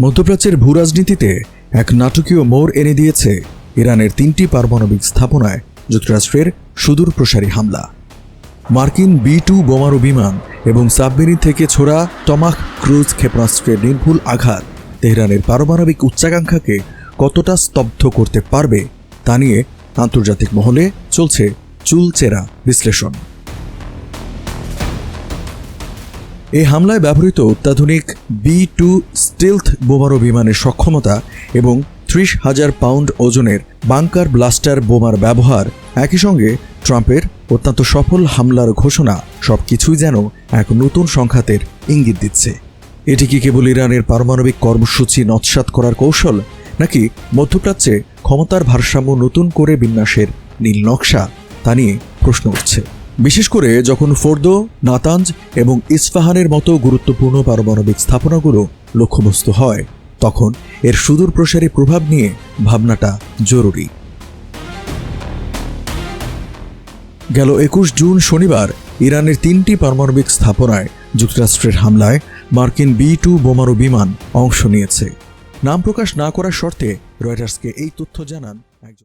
মধ্যপ্রাচ্যের ভূরাজনীতিতে এক নাটকীয় মোড় এনে দিয়েছে ইরানের তিনটি পারমাণবিক স্থাপনায় যুক্তরাষ্ট্রের সুদূর প্রসারী হামলা। মার্কিন বি টু বোমারু বিমান এবং সাবমেরিন থেকে ছোড়া টমাক ক্রুজ ক্ষেপণাস্ত্রের নির্ভুল আঘাত তেহরানের পারমাণবিক উচ্চাকাঙ্ক্ষাকে কতটা স্তব্ধ করতে পারবে তা নিয়ে আন্তর্জাতিক মহলে চলছে চুলচেরা বিশ্লেষণ। এই হামলায় ব্যবহৃত অত্যাধুনিক বি টু স্টিলথ বোমারু বিমানের সক্ষমতা এবং ত্রিশ হাজার পাউন্ড ওজনের বাংকার ব্লাস্টার বোমার ব্যবহার একই সঙ্গে ট্রাম্পের অত্যন্ত সফল হামলার ঘোষণা সব কিছুই যেন এক নতুন সংঘাতের ইঙ্গিত দিচ্ছে। এটি কি কেবল ইরানের পারমাণবিক কর্মসূচি নৎসাৎ করার কৌশল, নাকি মধ্যপ্রাচ্যে ক্ষমতার ভারসাম্য নতুন করে বিন্যাসের নীল নকশা? তা নিয়ে প্রশ্ন উঠছে। বিশেষ করে যখন ফোর্দো, নাতাঞ্জ এবং ইস্পাহানের মতো গুরুত্বপূর্ণ পারমাণবিক স্থাপনাগুলো লক্ষ্যবস্তু হয়, তখন এর সুদূর প্রসারী প্রভাব নিয়ে ভাবনাটা জরুরি। গেল একুশ জুন শনিবার ইরানের তিনটি পারমাণবিক স্থাপনায় যুক্তরাষ্ট্রের হামলায় মার্কিন বি টু বোমারু বিমান অংশ নিয়েছে। নাম প্রকাশ না করার শর্তে রয়টার্সকে এই তথ্য জানান একজন